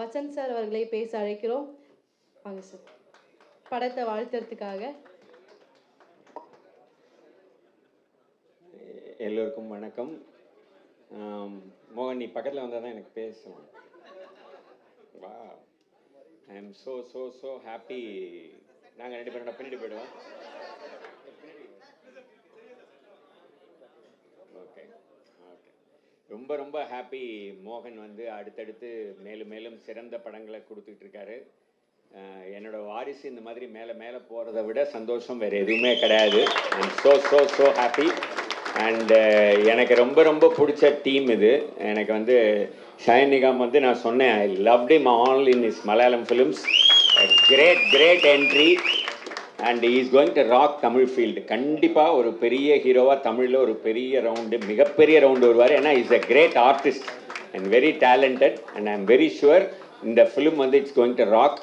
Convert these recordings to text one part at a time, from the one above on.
Vasanth sir அவர்களை பேச அழைக்கிறோம். வாங்க சார். படத்தை வாழ்த்துறதுக்காக. எல்லோருக்கும் வணக்கம். மோகன் நீ பக்கத்தில் வந்தால் தான் எனக்கு பேசலாம் வா I am so so so happy நாங்கள் ரெண்டு பேரும் பின்னாடி போயிடுவோம். ரொம்ப ரொம்ப ஹாப்பி மோகன் வந்து அடுத்தடுத்து மேலும் மேலும் சிறந்த படங்களை கொடுத்துட்டு இருக்காரு என்னோட வாரிசு இந்த மாதிரி மேலே மேலே போகிறத விட சந்தோஷம் வேறு எதுவுமே கிடையாது. So so so happy and எனக்கு ரொம்ப ரொம்ப பிடிச்ச டீம் இது. எனக்கு வந்து ஷயன் நிகாம் வந்து நான் சொன்னேன் I love him all in is Malayalam films great great entry and is going to rock Tamil field கண்டிப்பாக ஒரு பெரிய ஹீரோவாக தமிழில் ஒரு பெரிய ரவுண்டு மிகப்பெரிய ரவுண்டு வருவார். ஏன்னா is a great artist and very talented and I am very sure இந்த ஃபிலிம் வந்து இட்ஸ் கோயிங் டு ராக்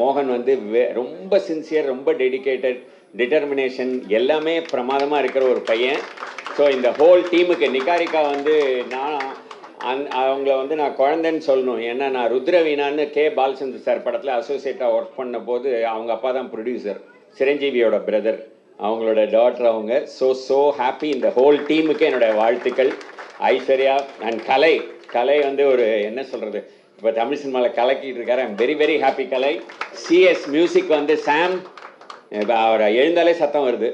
மோகன் வந்து ரொம்ப சின்சியர் ரொம்ப டெடிகேட்டட் டிட்டர்மினேஷன் எல்லாமே பிரமாதமாக இருக்கிற ஒரு பையன். ஸோ இந்த ஹோல் டீமுக்கு நிகாரிகா வந்து நான் அந் அவங்கள வந்து நான் குழந்தைன்னு சொல்லணும். ஏன்னா நான் ருத்ரவீனான்னு கே. பாலச்சந்திர சார் படத்தில் அசோசியேட்டாக ஒர்க் பண்ண போது அவங்க அப்பா தான் ப்ரொடியூசர் சிரஞ்சீவியோட பிரதர் அவங்களோட டாட்டர் அவங்க. ஸோ ஸோ ஹாப்பி இந்த ஹோல் டீமுக்கு என்னோட வாழ்த்துக்கள். ஐஸ்வர்யா அண்ட் கலை. கலை வந்து ஒரு என்ன சொல்கிறது இப்போ தமிழ் சினிமாவில் கலக்கிட்டு இருக்காரு. ஐம் வெரி வெரி ஹாப்பி கலை. சிஎஸ் மியூசிக் வந்து சாம் இப்போ அவர் எழுந்தாலே சத்தம் வருது.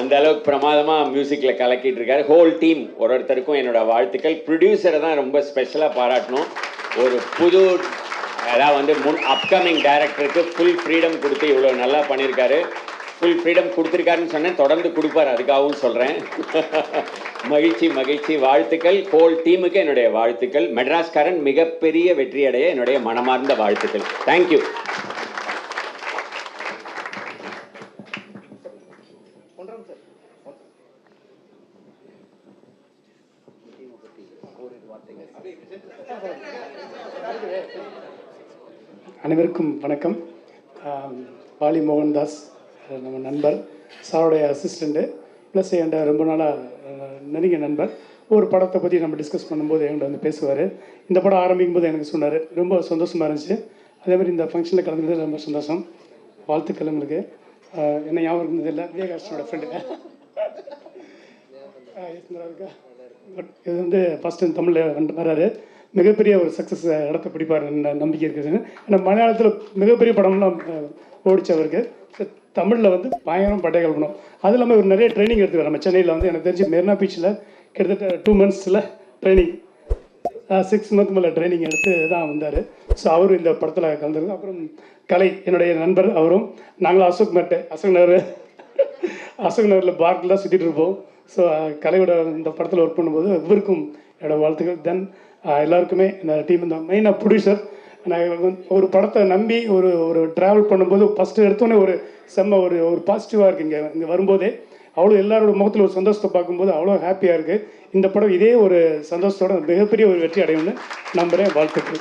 அந்த அளவுக்கு பிரமாதமாக மியூசிக்கில் கலக்கிட்டு இருக்காரு. ஹோல் டீம் ஒரு ஒருத்தருக்கும் என்னோடய வாழ்த்துக்கள். ப்ரொடியூசரை தான் ரொம்ப ஸ்பெஷலாக பாராட்டணும். ஒரு புது அதான் வந்து முன் அப்கமிங் டைரக்டருக்கு ஃபுல் ஃப்ரீடம் கொடுத்து இவ்வளோ நல்லா பண்ணியிருக்காரு. ஃபுல் ஃப்ரீடம் கொடுத்துருக்காருன்னு சொன்னேன் தொடர்ந்து கொடுப்பார் அதுக்காகவும் சொல்கிறேன் மகிழ்ச்சி மகிழ்ச்சி வாழ்த்துக்கள். ஹோல் டீமுக்கு என்னுடைய வாழ்த்துக்கள். மெட்ராஸ்காரன் மிகப்பெரிய வெற்றியடைய என்னுடைய மனமார்ந்த வாழ்த்துக்கள். தேங்க்யூ அனைவருக்கும் வணக்கம். வாலி மோகன்தாஸ் நம்ம நண்பர் சாருடைய அசிஸ்டண்ட்டு ப்ளஸ் என்கிட்ட ரொம்ப நாளாக நெருங்கிய நண்பர். ஒரு படத்தை பற்றி நம்ம டிஸ்கஸ் பண்ணும்போது என்கிட்ட வந்து பேசுவார். இந்த படம் ஆரம்பிக்கும் போது எனக்கு சொன்னார். ரொம்ப சந்தோஷமாக இருந்துச்சு. அதே மாதிரி இந்த ஃபங்க்ஷனில் கலந்துக்கிறது ரொம்ப சந்தோஷம். வாழ்த்துக்கள் உங்களுக்கு. என்ன ஞாபகம் இருந்தது இல்லை? விவேகாஷ்டனோட ஃப்ரெண்டு இருக்கா? பட் இது வந்து ஃபஸ்ட்டு தமிழில் வந்து வராரு மிகப்பெரிய ஒரு சக்ஸஸ் இடத்த பிடிப்பார் நம்பிக்கை இருக்குது ஏன்னா மலையாளத்தில் மிகப்பெரிய படம்லாம் அஹ், ஓடிச்சு அவருக்கு தமிழில் வந்து பயங்கரம் பட்டைகள் பண்ணும். அது இல்லாமல் இவர் நிறைய ட்ரைனிங் எடுத்துக்கார் நம்ம சென்னையில் வந்து எனக்கு தெரிஞ்சு மெரினா பீச்சில் கிட்டத்தட்ட டூ மந்த்ஸில் ட்ரைனிங் சிக்ஸ் மந்த் மேலே ட்ரைனிங் எடுத்து தான் வந்தார். ஸோ அவரும் இந்த படத்தில் கலந்துருக்கு அப்புறம் கலை என்னுடைய நண்பர் அவரும் நாங்களும் அசோக் மேட்டு அசோக் நகர் அசோக் நகரில் பார்க்கெலாம் சுற்றிட்டு இருப்போம். ஸோ கலையோட இந்த படத்தில் ஒர்க் பண்ணும்போது இவருக்கும் என்னோடய வாழ்த்துக்கள். தென் எல்லாருக்குமே இந்த டீம் இந்த மெயினாக ப்ரொடியூசர் நான் ஒரு படத்தை நம்பி ஒரு ஒரு ட்ராவல் பண்ணும்போது ஃபஸ்ட்டு எடுத்தோன்னே ஒரு செம்ம ஒரு ஒரு பாசிட்டிவாக இருக்குது இங்கே இங்கே வரும்போதே. அவ்வளோ எல்லாரோட முகத்தில் ஒரு சந்தோஷத்தை பார்க்கும்போது அவ்வளோ ஹாப்பியாக இருக்குது இந்த படம் இதே ஒரு சந்தோஷத்தோட மிகப்பெரிய ஒரு வெற்றி அடையும்னு நம்புகிறேன் வாழ்த்துக்கள்.